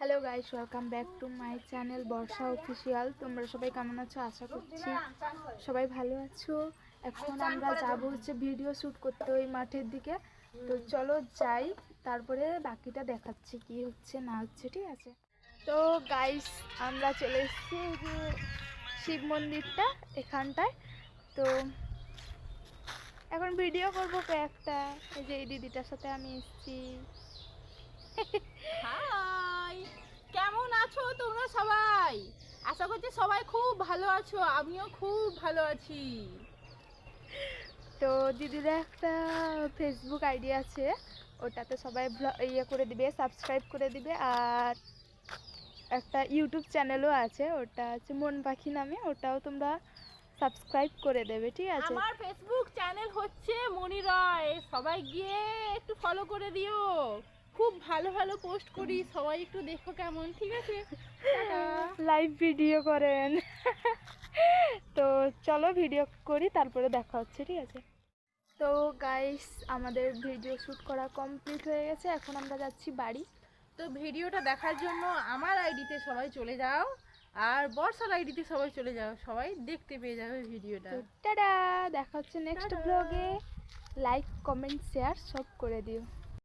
Hello guys welcome back to my channel Barsha official তোমরা সবাই কেমন আছো? আশা করছি সবাই ভালো আছো। এখন আমরা যাব হচ্ছে ভিডিও শ্যুট করতে ওই মাঠের দিকে। তো চলো যাই, তারপরে বাকিটা দেখাচ্ছি কি হচ্ছে, না হচ্ছে, ঠিক আছে? তো গাইস আমরা চলে এসেছি শিব মন্দিরটা এখানটায়। তো এখন ভিডিও করব কয়েকটা। এই যে এই দিদিটার সাথে আমি এসেছি। হাই কেমন আছো তোমরা সবাই আশা করছি সবাই খুব ভালো আছো আমিও খুব ভালো আছি। তো দিদিরা একটা ফেসবুক আইডি আছে ওটাতে সবাই ইয়ে করে দিবে সাবস্ক্রাইব করে দিবে আর একটা ইউটিউব চ্যানেলও আছে ওটা আছে মন পাখি নামে ওটাও তোমরা সাবস্ক্রাইব করে দেবে ঠিক আছে? আমার ফেসবুক চ্যানেল হচ্ছে মনি রয় সবাই গিয়ে একটু ফলো করে দিও। খুব ভালো ভালো পোস্ট করি সবাই একটু দেখো কেমন ঠিক আছে? লাইভ ভিডিও করেন। তো চলো ভিডিও করি তারপরে দেখা হচ্ছে ঠিক আছে? তো গাইস আমাদের ভিডিও শ্যুট করা কমপ্লিট হয়ে গেছে এখন আমরা যাচ্ছি বাড়ি। তো ভিডিওটা দেখার জন্য আমার আইডিতে সবাই চলে যাও আর বর্ষার আইডিতে সবাই চলে যাও সবাই দেখতে পেয়ে যাবে ভিডিওটা টাটা! দেখা হচ্ছে নেক্সট। ব্লগে লাইক কমেন্ট শেয়ার সব করে দিও।